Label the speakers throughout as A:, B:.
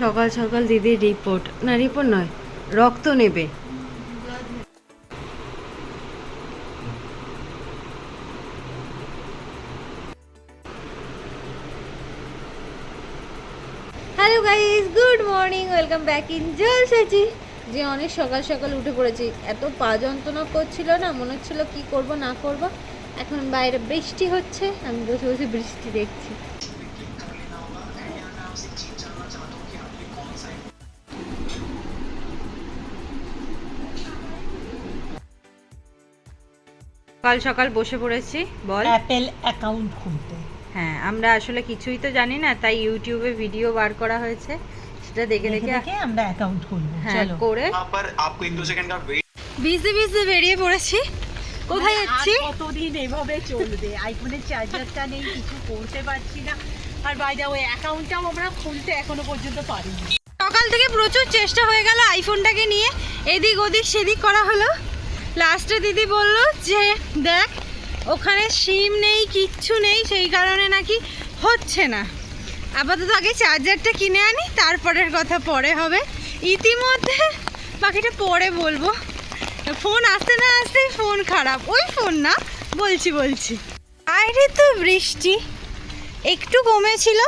A: সকাল সকাল দিদির রিপোর্ট না রিপোর্ট নয়, রক্ত নেবে। Hello guys good morning welcome back in জলসাচি যে অনেক সকাল সকাল উঠে পড়েছি, এত পা যন্ত্রণা করছিল না, মনে হচ্ছিল কি করব, না করব। এখন বাইরে বৃষ্টি হচ্ছে, আমি বসে বসে বৃষ্টি দেখছি। সকাল সকাল বসে পড়েছি বল।
B: অ্যাপেল অ্যাকাউন্ট খুলতে।
A: হ্যাঁ আমরা আসলে কিছুই তো জানি না তাই ইউটিউবে ভিডিও বার করা হয়েছে সেটা দেখে
B: দেখে আমরা অ্যাকাউন্ট খুলবো
A: হ্যাঁ করে।
C: আপকো 1 সেকেন্ড কা ওয়েট
A: বিজি বিজি বেরিয়ে পড়েছি। কোথায় মানে
B: যাচ্ছি? কতদিন এভাবে চলবে? আইফোনের চার্জারটা নেই কিছু করতে পারছি না। আর বাই দা ওয়ে অ্যাকাউন্টটাও আমরা খুলতে এখনও পর্যন্ত পারিনি।
A: সকাল থেকে প্রচুর চেষ্টা হয়ে গেল আইফোনটাকে নিয়ে এদিক ওদিক সেদিক করা হলো। লাস্টে দিদি বলল যে দেখ ওখানে সিম নেই কিচ্ছু নেই সেই কারণে নাকি হচ্ছে না। আপাতত আগে চার্জারটা কিনে আনি তারপরের কথা পরে হবে। ইতিমধ্যে বাকিটা পরে বলব। ফোন আসতে না আসতেই ফোন খারাপ। ওই ফোন না বলছি বলছি। বাইরে তো বৃষ্টি। একটু কমেছিল।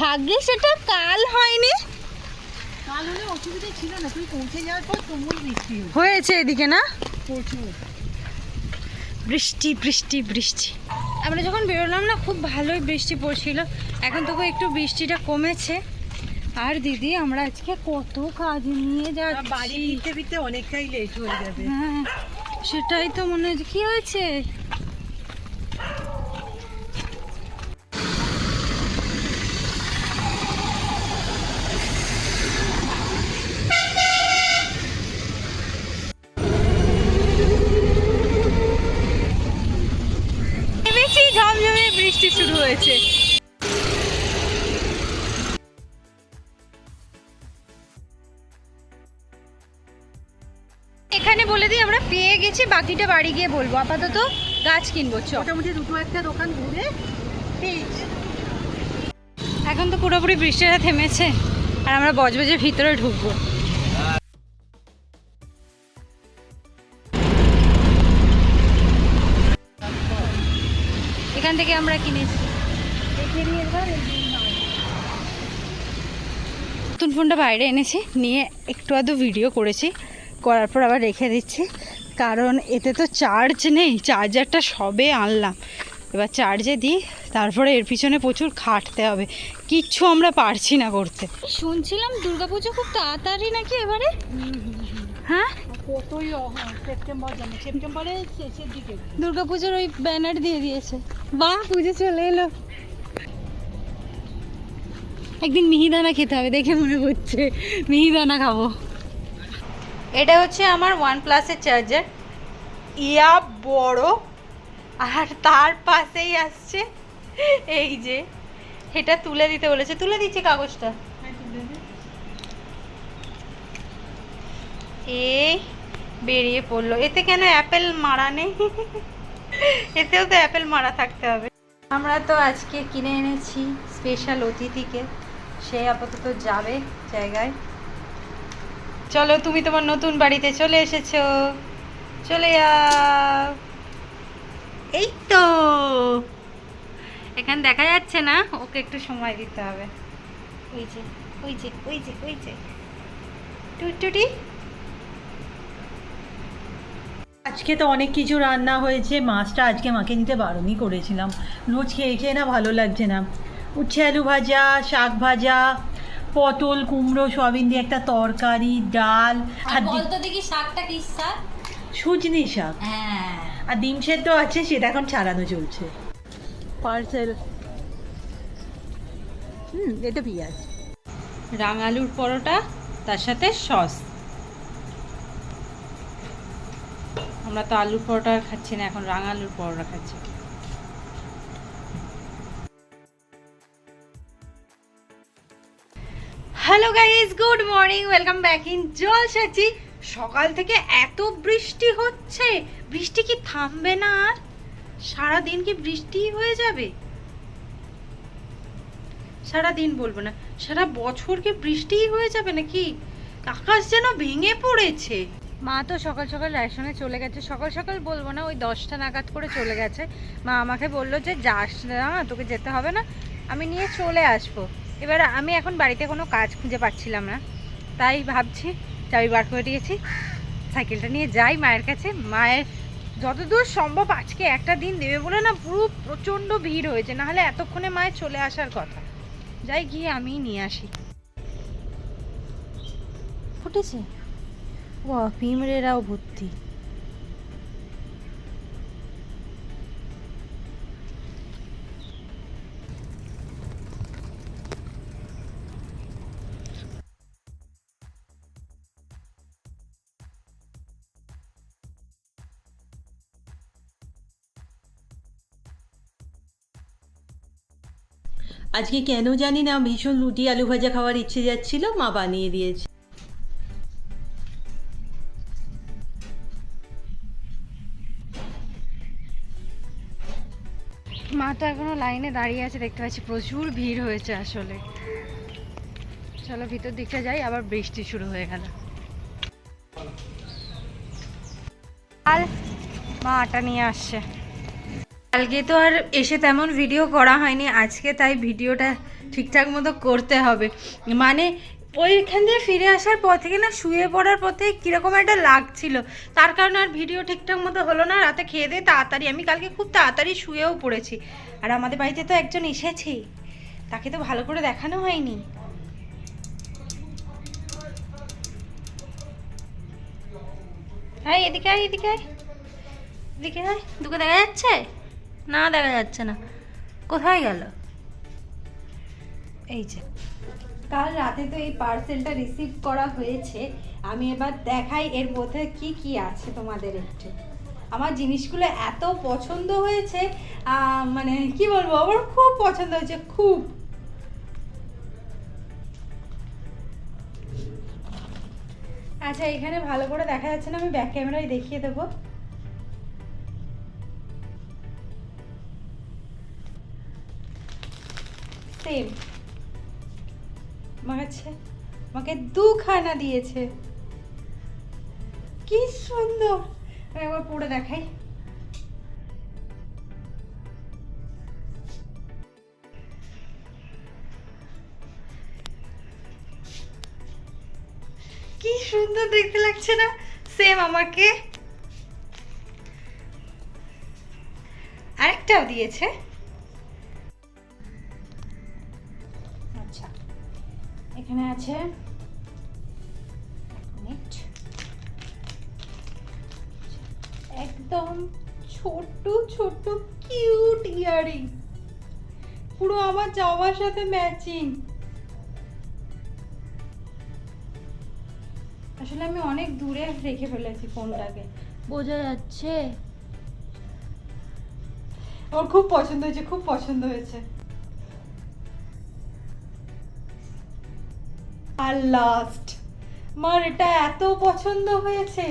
A: ভাগ্যে সেটা কাল হয়নি।
B: কাল হলে অসুবিধা ছিল না তুই পৌঁছে যাওয়ার পর তুমুল বৃষ্টি হয়েছে।
A: হয়েছে এদিকে না?
B: প্রচুর
A: বৃষ্টি বৃষ্টি বৃষ্টি। আমরা যখন বেরোলাম না খুব ভালোই বৃষ্টি পড়ছিল। এখন তবু একটু বৃষ্টিটা কমেছে। আর দিদি আমরা আজকে কত কাজ নিয়ে
B: যাচ্ছি। বাড়ি ফিরতে ফিরতে অনেকটাই লেট হয়ে যাবে।
A: হ্যাঁ সেটাই তো মনে হচ্ছে। কি হয়েছে? আমরা বাকিটা বাড়ি গিয়ে বলব। আপাতত গাছ কিনবো চ।
B: মোটামুটি দুটো একটা দোকান ঘুরে
A: এখন তো পুরোপুরি বৃষ্টিটা থেমেছে আর আমরা বজবজের ভিতরে ঢুকবো। এখান থেকে আমরা কিনেছি। নতুন ফোনটা বাইরে এনেছি নিয়ে একটু আধটু ভিডিও করেছি করার পর আবার রেখে দিচ্ছি। কারণ এতে তো চার্জ নেই চার্জারটা সবে আনলাম। এবার চার্জে দিই তারপরে এর পিছনে প্রচুর খাটতে হবে। কিচ্ছু আমরা পারছি না করতে। শুনছিলাম দুর্গাপুজো খুব তাড়াতাড়ি নাকি এবারে? হ্যাঁ?
B: কতই সেপ্টেম্বর জানে সেপ্টেম্বরের শেষের দিকে।
A: দুর্গাপুজোর ওই ব্যানার দিয়ে দিয়েছে। বাহ পুজো চলে এলো। একদিন মিহিদানা খেতে হবে দেখে মনে হচ্ছে। মিহিদানা খাব। এটা হচ্ছে আমার ওয়ান প্লাসের চার্জার ইয়া বড় আর তার পাশেই আসছে এই যে এটা তুলে দিতে বলেছে। তুলে দিচ্ছি কাগজটা। এ বেরিয়ে পড়ল। এতে কেন অ্যাপেল মারা নেই? এতেও তো অ্যাপেল মারা থাকতে হবে। আমরা তো আজকে কিনে এনেছি স্পেশাল অতিথিকে। সে আপাতত যাবে জায়গায়। চলো, তুমি তোমার নতুন বাড়িতে চলে এসেছ। চলে এই তো। এখানে দেখা যাচ্ছে না, ওকে একটু সময় দিতে হবে। ওই যে ওই যে ওই যে ওই যে। টুটুটি
B: আজকে তো অনেক কিছু রান্না হয়েছে। মাছটা আজকে মাকে নিতে বারণই করেছিলাম। রোজ খেয়ে খেয়ে না ভালো লাগছে না। উচ্ছে আলু ভাজা, শাক ভাজা পটল কুমড়ো সয়াবিন দিয়ে একটা তরকারি ডাল আর
A: বলতো দেখি শাকটা কি শাক?
B: সুজনি শাক।
A: হ্যাঁ।
B: আর ডিম সেদ্ধ আছে সেটা এখন ছাড়ানো চলছে। পার্সেল। হুম এটা পেঁয়াজ।
A: রাঙালুর পরোটা তার সাথে সস। আমরা তো আলুর পরোটা খাচ্ছি না এখন রাঙালুর পরোটা খাচ্ছি। Hello guys good morning welcome back in জল জলসাচি সকাল থেকে এত বৃষ্টি হচ্ছে। বৃষ্টি কি থামবে না আর? সারা দিন কি বৃষ্টি হয়ে যাবে? সারা দিন বলব না। সারা বছর কি বৃষ্টিই হয়ে যাবে নাকি? আকাশ যেন ভেঙে পড়েছে। মা তো সকাল সকাল রেশনে চলে গেছে। সকাল সকাল বলব না, ওই দশটা নাগাদ করে চলে গেছে। মা আমাকে বলল যে, যাস না, তোকে যেতে হবে না। আমি নিয়ে চলে আসব। এবার আমি এখন বাড়িতে কোনো কাজ খুঁজে পাচ্ছিলাম না। তাই ভাবছি চাবি বার করে দিয়েছি। সাইকেলটা নিয়ে যাই মায়ের কাছে। মায়ের যতদূর সম্ভব আজকে একটা দিন দেবে বলে না পুরো প্রচণ্ড ভিড় হয়েছে। নাহলে এতক্ষণে মায়ের চলে আসার কথা। যাই গিয়ে আমি নিয়ে আসি। ফুটেছে? ও পিমড়েরাও ভর্তি।
B: আজকে কেন জানি না ভীষণ রুটি, আলু ভাজা খাওয়ার ইচ্ছে যাচ্ছিল, মা বানিয়ে দিয়েছে।
A: মা তো এখনও লাইনে দাঁড়িয়ে আছে, দেখতে পাচ্ছি প্রচুর ভিড় হয়েছে আসলে। চলো ভিতর দিকটা যাই, আবার বৃষ্টি শুরু হয়ে গেল। আর মা আটা নিয়ে আসছে। কালকে তো আর এসে তেমন ভিডিও করা হয়নি, আজকে তাই ভিডিওটা ঠিকঠাক মতো করতে হবে। মানে ওইখান থেকে ফিরে আসার পর থেকে না শুয়ে পড়ার পর থেকে কীরকম একটা লাগছিল। তার কারণে আর ভিডিও ঠিকঠাক মতো হলো না, রাতে খেয়ে দিয়ে তাড়াতাড়ি, আমি কালকে খুব তাড়াতাড়ি শুয়েও পড়েছি। আর আমাদের বাড়িতে তো একজন এসেছে, তাকে তো ভালো করে দেখানো হয়নি। হ্যাঁ এদিকে আয় এদিকে আয়। এদিকে আয় দুকে দেখা যাচ্ছে? না দেখা যাচ্ছে না। কোথায় গেল? এই যে। কাল রাতে তো এই পার্সেলটা রিসিভ করা হয়েছে। আমি এবার দেখাই এর মধ্যে কি কি আছে তোমাদের একটু। আমার জিনিসগুলো এত পছন্দ হয়েছে মানে কি বলব, আমার খুব পছন্দ হয়েছে, খুব। আচ্ছা এখানে ভালো করে দেখা যাচ্ছে না, আমি ব্যাক ক্যামেরায় দেখিয়ে দেবো। সেম। আমার কাছে আমাকে দুখানা দিয়েছে। কি সুন্দর। একবার পরে দেখাই। কি সুন্দর দেখতে লাগছে না? সেম আমাকে। আরেকটাও দিয়েছে। এখানে আছে একদম ছোট্ট ছোট্ট, কিউট ইয়ারিং। পুরো আমার জামার সাথে ম্যাচিং। আসলে আমি অনেক দূরে রেখে ফেলেছি ফোনটাকে। বোঝা যাচ্ছে। ওর খুব পছন্দ হয়েছে, খুব পছন্দ হয়েছে। আর লাস্ট মার, এটা এত পছন্দ হয়েছে।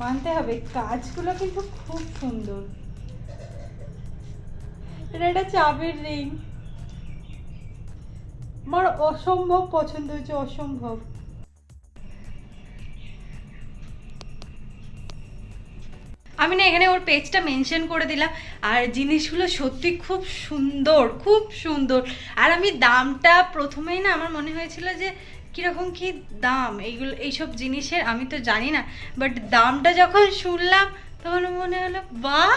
A: মানতে হবে, কাজগুলো কিন্তু খুব সুন্দর। এটা একটা চাবির রিং আমার অসম্ভব পছন্দ হয়েছে, অসম্ভব। আমি না এখানে ওর পেজটা মেনশন করে দিলাম। আর জিনিসগুলো সত্যি খুব সুন্দর খুব সুন্দর। আর আমি দামটা প্রথমেই না আমার মনে হয়েছিল যে, কীরকম কি দাম? এইগুলো, এইসব জিনিসের আমি তো জানি না। বাট দামটা যখন শুনলাম, তখন মনে হলো, বাহ!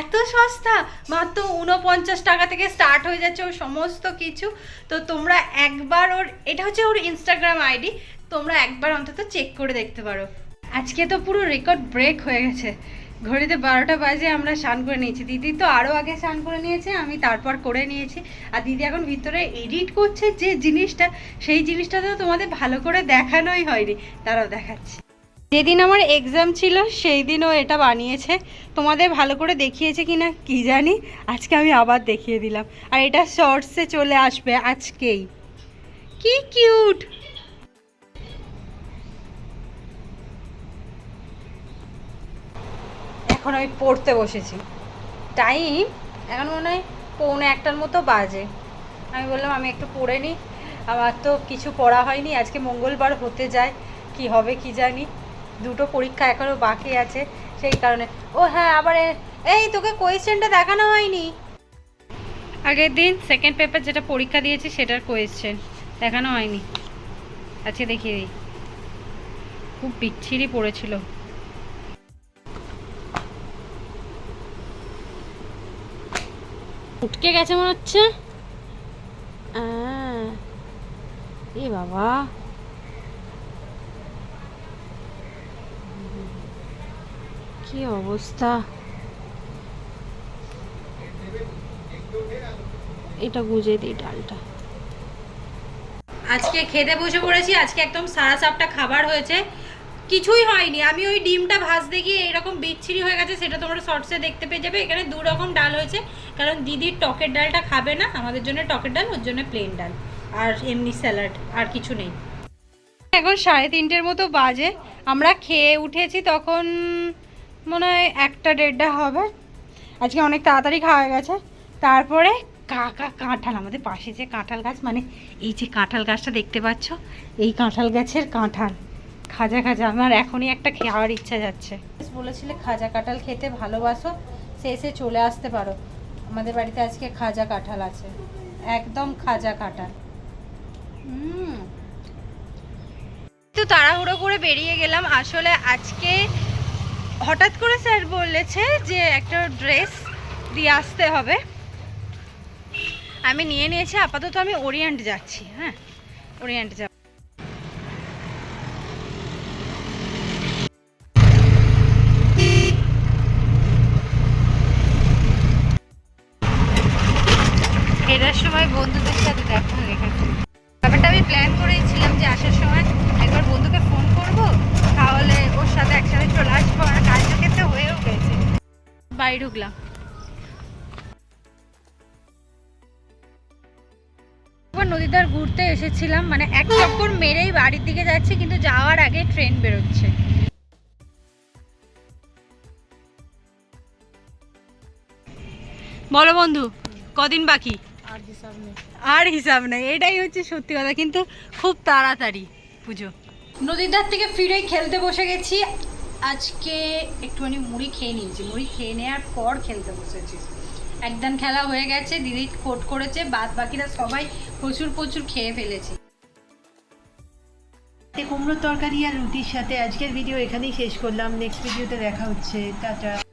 A: এত সস্তা! মাত্র উনপঞ্চাশ টাকা থেকে স্টার্ট হয়ে যাচ্ছে ওর সমস্ত কিছু। তো তোমরা একবার ওর, এটা হচ্ছে ওর ইনস্টাগ্রাম আইডি তোমরা একবার অন্তত চেক করে দেখতে পারো। আজকে তো পুরো রেকর্ড ব্রেক হয়ে গেছে। ঘড়িতে বারোটা বাজে, আমরা স্নান করে নিয়েছি। দিদি তো আরও আগে স্নান করে নিয়েছে, আমি তারপর করে নিয়েছি। আর দিদি এখন ভিতরে এডিট করছে যে জিনিসটা, সেই জিনিসটা তো তোমাদের ভালো করে দেখানোই হয়নি। তারাও দেখাচ্ছি। যেদিন আমার এক্সাম ছিল, সেই দিনও এটা বানিয়েছে। তোমাদের ভালো করে দেখিয়েছে কি না কি জানি, আজকে আমি আবার দেখিয়ে দিলাম। আর এটা শর্টসে চলে আসবে আজকেই। কি কিউট এখন আমি পড়তে বসেছি। টাইম এখন মনে হয় পৌনে একটার মতো বাজে। আমি বললাম, আমি একটু পড়ে নিই। আমার তো কিছু পড়া হয়নি। আজকে মঙ্গলবার হতে যায়। কি হবে কি জানি? দুটো পরীক্ষা এখনও বাকি আছে। সেই কারণে। ও হ্যাঁ আবার এই তোকে কোয়েশ্চেনটা দেখানো হয়নি। আগের দিন সেকেন্ড পেপার যেটা পরীক্ষা দিয়েছি, সেটার কোয়েশ্চেন দেখানো হয়নি। আজকে দেখিয়ে দিই। খুব বিচ্ছিরি পড়েছিল। উঠকে গেছে মনে হচ্ছে। এ বাবা। কি অবস্থা? এটা গুজে দিই ডালটা। আজকে খেতে বসে পড়েছি, আজকে একদম সারা সাপটা খাবার হয়েছে। কিছুই হয়নি। আমি ওই ডিমটা ভাজতে গিয়ে এরকম বিচ্ছিরি হয়ে গেছে, সেটা তোমরা শর্টসে দেখতে পেয়ে যাবে। এখানে দু রকম ডাল হয়েছে, কারণ দিদির টকের ডালটা খাবে না, আমাদের জন্য টকের ডাল, ওর জন্য প্লেন ডাল। আর এমনি স্যালাড আর কিছু নেই। এখন সাড়ে তিনটের মতো বাজে। আমরা খেয়ে উঠেছি তখন মনে হয় একটা দেড়টা হবে। আজকে অনেক তাড়াতাড়ি খাওয়া গেছে। তারপরে কাকা কাঁঠাল, আমাদের পাশে যে কাঁঠাল গাছ মানে এই যে কাঁঠাল গাছটা দেখতে পাচ্ছ, এই কাঁঠাল গাছের কাঁঠাল। খাজা খাজা আমার এখনই একটা খাওয়ার ইচ্ছা যাচ্ছে। বলেছিলে খাজা কাঁঠাল খেতে ভালোবাসো সে এসে চলে আসতে পারো। আমাদের বাড়িতে আজকে খাজা কাঁঠাল আছে একদম খাজা কাঁঠাল। হুম। একটু তাড়াহুড়ো করে বেরিয়ে গেলাম। আসলে আজকে হঠাৎ করে স্যার বলেছে যে একটা ড্রেস দিয়ে আসতে হবে। আমি নিয়ে নিয়েছি আপাতত আমি ওরিয়েন্ট যাচ্ছি হ্যাঁ? ওরিয়েন্ট যাব। বাড়ি ঢুকলাম। ধার ঘুরতে এসেছিলাম মানে এক চক্কর মেরেই বাড়ির দিকে যাচ্ছি কিন্তু যাওয়ার আগে ট্রেন বেরোচ্ছে। বলো বন্ধু কদিন বাকি?
B: আর হিসাব নেই।
A: আর হিসাব নেই এটাই হচ্ছে সত্যি কথা কিন্তু খুব তাড়াতাড়ি পুজো। নদীর ধার থেকে ফিরেই খেলতে বসে গেছি আজকে একটুখানি মুড়ি খেয়ে নিয়েছি। মুড়ি খেয়ে নেওয়ার পর খেলতে বসেছি। একদম খেলা হয়ে গেছে, দিদি কোট করেছে, বাদ বাকিরা সবাই প্রচুর প্রচুর খেয়ে ফেলেছে।
B: কুমড়োর তরকারি আর রুটির সাথে আজকের ভিডিও এখানেই শেষ করলাম। নেক্সট ভিডিওতে দেখা হচ্ছে। টাটা।